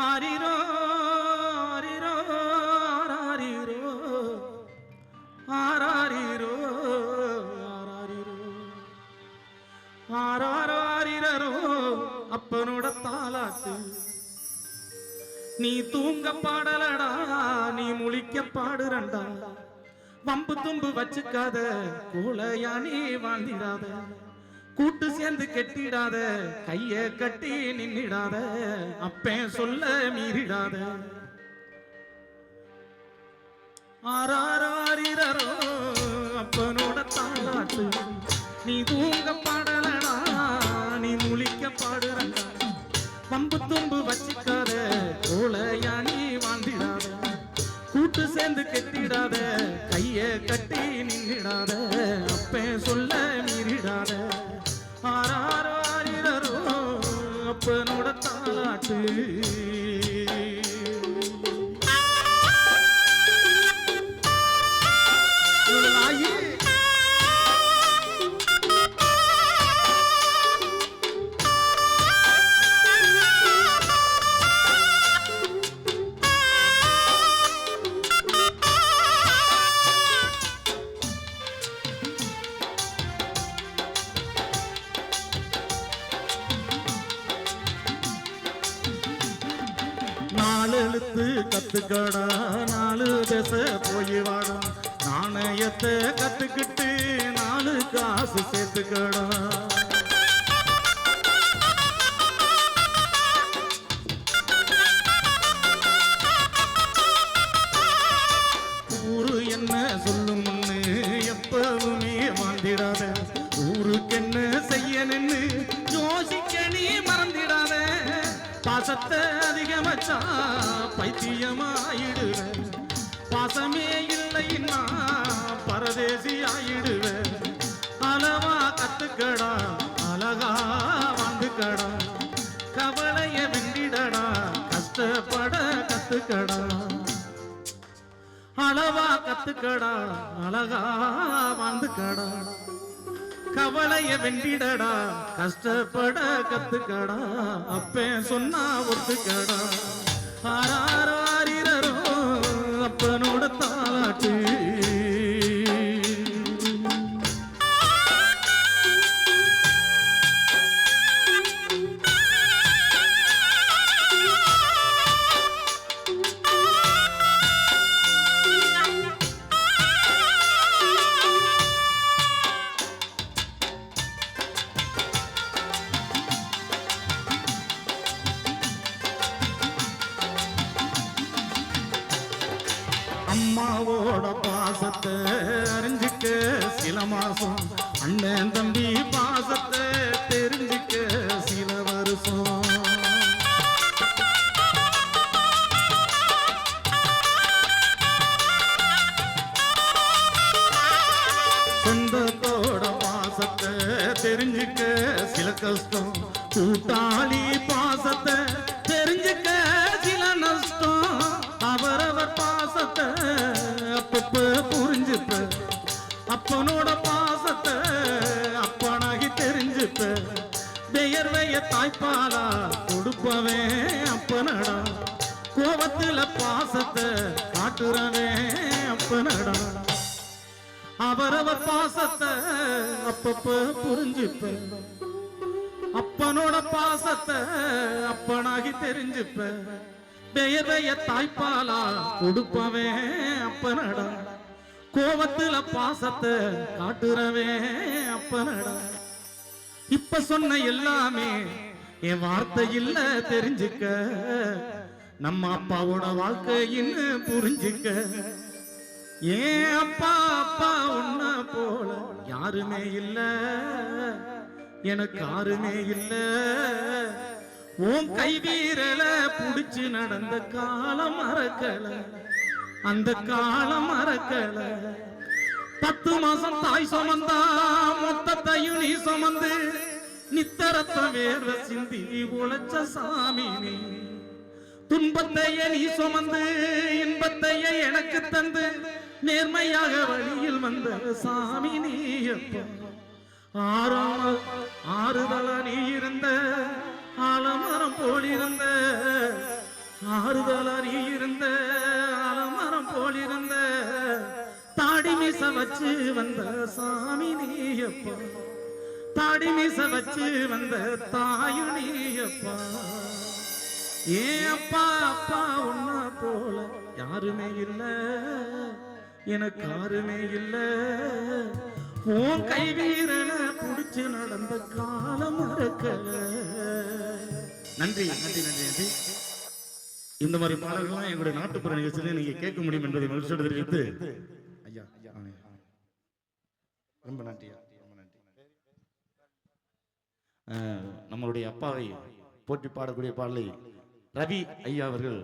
ஆரிரோ ஆரிரோ ஆராரிரோ. ஆராரிரோ ஆராரிரோ. ஆராரோ அப்பனோட தாலாட்டு நீ தூங்க பாடலடா நீ முழிக்க பாடுறண்டா. வம்பு தும்பு வச்சுக்காத கூலையா நீ வாழ்ந்திடாத கூட்டு சேர்ந்து கெட்டிடாத கைய கட்டி நின்னிடாத அப்பேன் சொல்ல மீறிடாத. ஆறாரோ அப்பனோட தாளாட்டு நீ தூங்க கெட்டிடாத கைய கட்டி நின்றிடாத அப்பே சொல்ல மீறிடாத. ஆறாரோ ஆரிரரோ அப்பனோட தாளாட்டு எழுத்து கத்துக்கடா நாலு திசை போய் வாடா. நாணயத்தை கத்துக்கிட்டு நாலு காசு சேர்த்துக்கடா. ஊரு என்ன சொல்லும்னு எப்பவுமே வாழ்ந்திடாத ஊருக்கு என்ன செய்ய நின்று பாசத்தை அதிகமச்சா பைத்தியமாயிடுவ. பாசமே இல்லைன்னா பரதேசி ஆயிடுவ அளவா கத்துக்கடா அழகா வாழ்ந்துக்கடா கவலைய வெண்டிடடா கஷ்டப்பட கத்துக்கடா. அளவா கத்துக்கடா அழகா வாழ்ந்துக்கடா கவலைய வெண்டிடடா கஷ்டப்பட கத்துக்கடா. அப்பே சொன்னா ஒத்துக்கடா. ஆறாரோ அம்மாவோட பாசத்தை அறிஞ்சுக்க சில மாசம் அண்ணன் தம்பி பாசத்தை தெரிஞ்சுக்க சில வருஷம். சொந்தத்தோட பாசத்தை தெரிஞ்சுக்க சில கஷ்டம். கூட்டாளி பாசத்தை அப்பப்ப புரிஞ்சுப்ப. அப்பனோட பாசத்தை அப்பனாகி தெரிஞ்சுப்ப. பெயர்வைய தாய்ப்பாலா கொடுப்பவே அப்பனடா. கோபத்துல பாசத்தை காட்டுறவே அப்பனடா. அவரவர் பாசத்தை அப்பப்ப புரிஞ்சுப்ப. அப்பனோட பாசத்தை அப்பனாகி தெரிஞ்சுப்ப. பெயர்வைய தாய்ப்பாலா கொடுப்பவே அப்பனடா. கோபத்துல பாசத்தை காட்டுறவே அப்பனடா. இப்ப சொன்ன எல்லாமே என் வார்த்தை இல்ல தெரிஞ்சுக்க. நம்ம அப்பாவோட வாழ்க்கையின்னு புரிஞ்சுக்க. ஏன் அப்பா அப்பா உன்ன போல யாருமே இல்ல. எனக்கு யாருமே இல்லை. உன் கை வீரல புடிச்சு நடந்த காலம் மறக்கல. அந்த காலம் மறக்கல. பத்து மாசம் தாய் சுமந்தா மொத்தத்தையும் நீ சுமந்து நித்தரத்த வேர்வ சிந்தி உழைச்ச சாமி நீ துன்பத்தைய நீ சுமந்து இன்பத்தைய எனக்கு தந்து நேர்மையாக வழியில் வந்த சாமி நீ அப்பா ஆறாம் ஆறுதலா நீ இருந்த ஆலமரம் போலிருந்த ஆறுதலா நீ இருந்த ஆலமரம் போலிருந்த தாடி வச்சு வந்த சாமி நீயப்பா. தாடி வச்சு வந்த தாயு நீயப்பா. ஏ அப்பா அப்பா உன்னா போல யாருமே இல்ல எனக்கு யாருமே இல்ல. உன் கை வீரனை புடிச்சு நடந்த காலம் மறக்கல. நன்றி நன்றி நன்றி நன்றி. இந்த மாதிரி பாடல்கள்லாம் எங்களுடைய நாட்டுப்புற நிகழ்ச்சியில நீங்க கேட்க முடியும் என்பதை மகிழ்ச்சியோடு தெரிவித்து. ஐயா ரொம்ப நன்றி ரொம்ப நன்றி. நம்மளுடைய அப்பாவை போற்றி பாடக்கூடிய பாடலை ரவி ஐயா அவர்கள்